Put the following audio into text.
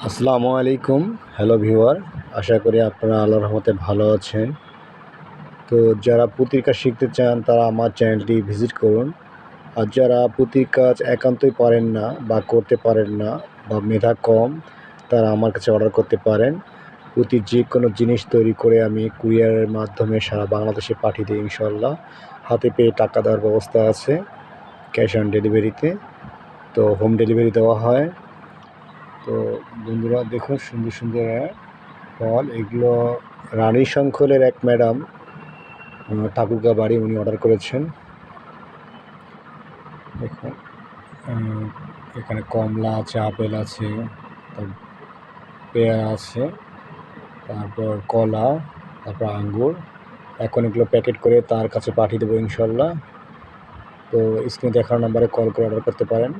আসসালামু আলাইকুম, hello viewer, আশা করি আপনারা আল্লাহর রহমতে ভালো আছেন। তো যারা পুঁতির কাজ শিখতে চান, তারা আমার চ্যানেলটি ভিজিট করুন। আর যারা পুঁতির কাজ একান্তই পারেন না বা করতে পারেন না বা মেধা কম, তারা আমার কাছে অর্ডার করতে পারেন। পুঁতির যে কোনো জিনিস তৈরি করে আমি কুরিয়ারের মাধ্যমে সারা বাংলাদেশে পাঠিয়ে দিই ইনশাল্লাহ হাতে পেয়ে টাকা দেওয়ার ব্যবস্থা আছে, ক্যাশ অন ডেলিভারিতে। তো হোম ডেলিভারি দেওয়া হয়। তো বন্ধুরা দেখুন সুন্দর সুন্দর ফল, এগুলো রানী শঙ্খলের এক ম্যাডাম ঠাকুরগা বাড়ি উনি অর্ডার করেছেন। দেখুন এখানে কমলা আছে, আপেল আছে পেয়ারা আছে, তারপর কলা, তারপর আঙ্গুর। এখন এগুলো প্যাকেট করে তার কাছে পাঠিয়ে দেবো ইনশাল্লাহ। তো স্ক্রিনে দেখার নাম্বারে কল করে অর্ডার করতে পারেন।